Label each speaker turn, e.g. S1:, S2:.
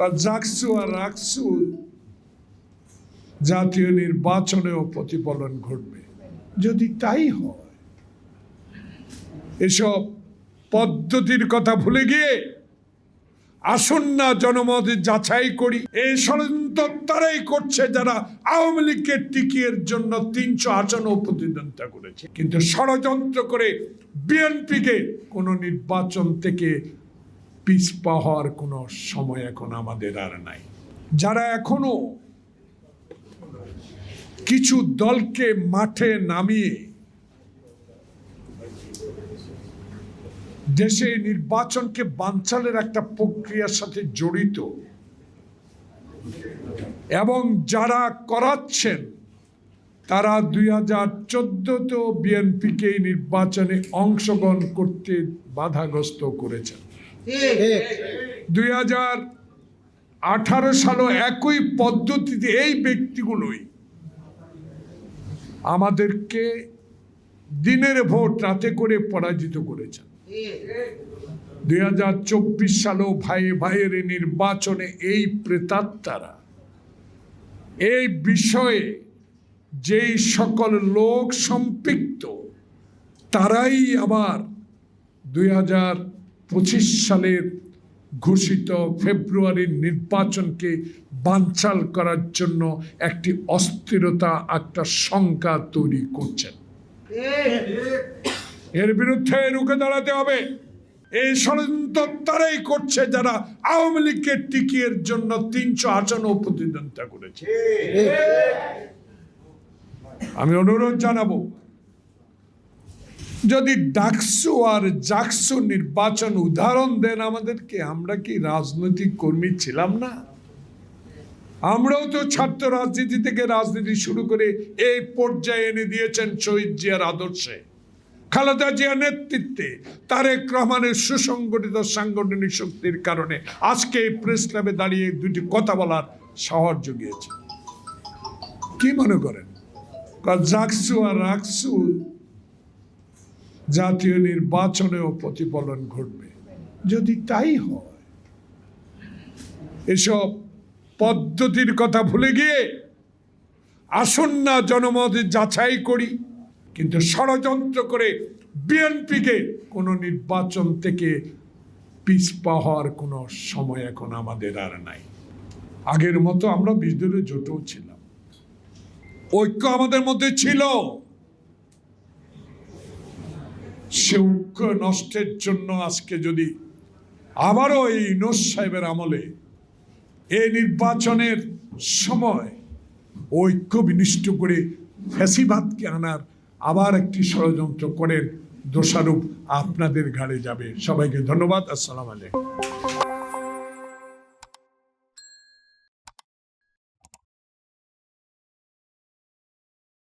S1: বা জাকসু আর রাকসু জাতীয় নির্বাচনেও প্রতিফলন ঘটবে। যদি তাই হয়, এসব পদ্ধতির কথা ভুলে গিয়ে আসুন না জনমত যাচাই করি। এই ষড়যন্ত্র তারাই করছে যারা আওয়ামী লীগের টিকিয়ের জন্য তিনশো আসনও প্রতিদ্বন্দ্বিতা করেছে। কিন্তু ষড়যন্ত্র করে বিএনপিকে কোনো নির্বাচন থেকে পিছপা হওয়ার কোনো সময় এখন আমাদের আর নাই। যারা এখনও কিছু দলকে মাঠে নামিয়ে দেশে নির্বাচনকে বানচালের একটা প্রক্রিয়ার সাথে জড়িত এবং যারা করাচ্ছেন, তারা দুই হাজার চোদ্দতেও বিএনপিকে নির্বাচনে অংশগ্রহণ করতে বাধাগ্রস্ত করেছেন। দুই হাজার আঠারো সালও একই পদ্ধতিতে এই ব্যক্তিগুলোই আমাদেরকে দিনের ভোট রাতে করে পরাজিত করেছেন। দুই হাজার চব্বিশ সালেও ভাই ভাইয়ের নির্বাচনে এই প্রেতাত্মারা এই বিষয়ে যেই সকল লোক সম্পৃক্ত, তারাই আবার দুই হাজার পঁচিশ সালের ঘোষিত ফেব্রুয়ারির নির্বাচনকে বানচাল করার জন্য একটি অস্থিরতা, একটা শঙ্কা তৈরি করছেন। এর বিরুদ্ধে রুখে দাঁড়াতে হবে। এই ষড়যন্ত্র তারাই করছে যারা আওয়ামী লীগের টিকিয়ের জন্য তিনশো আসনও প্রতিদ্বন্দ্বিতা করেছে। আমি অনুরোধ জানাব যদি ডাকসু আর জাকসু নির্বাচন উদাহরণ দেন আমাদেরকে, আমরা কি রাজনৈতিক কর্মী ছিলাম না? আমরাও তো ছাত্র রাজনীতি থেকে রাজনীতি শুরু করে এই পর্যায়ে এনে দিয়েছেন শহীদ জিয়ার আদর্শে। খালেদা জিয়ার নেতৃত্বে তারেক রহমানের সুসংগঠিত সাংগঠনিক শক্তির কারণে আজকে এই প্রেস ক্লাবে দাঁড়িয়ে দুটি কথা বলার সাহস জুগিয়েছে। কি মনে করেন? জাকসু আর রাকসু জাতীয় নির্বাচনেও প্রতিফলন ঘটবে। যদি তাই হয়, এসব পদ্ধতির কথা ভুলে গিয়ে আসুন না জনমত যাচাই করি, কিন্তু ষড়যন্ত্র করে বিএনপিকে কোনো নির্বাচন থেকে পিছপা হওয়ার কোনো সময় এখন আমাদের আর নাই। আগের মতো আমরা দলীয় জোটও ছিলাম। ঐক্য আমাদের মধ্যে ছিল। সে ঐক্য নষ্টের জন্য আজকে যদি আবারও এই নোস সাহেবের আমলে এই নির্বাচনের সময় ঐক্য বিনিষ্ট করে ফ্যাসিবাদকে আনার আবার একটি ষড়যন্ত্র করেন দোষারূপ আপনাদের ঘাড়ে যাবে। সবাইকে ধন্যবাদ। আসসালাম আলাইকুম।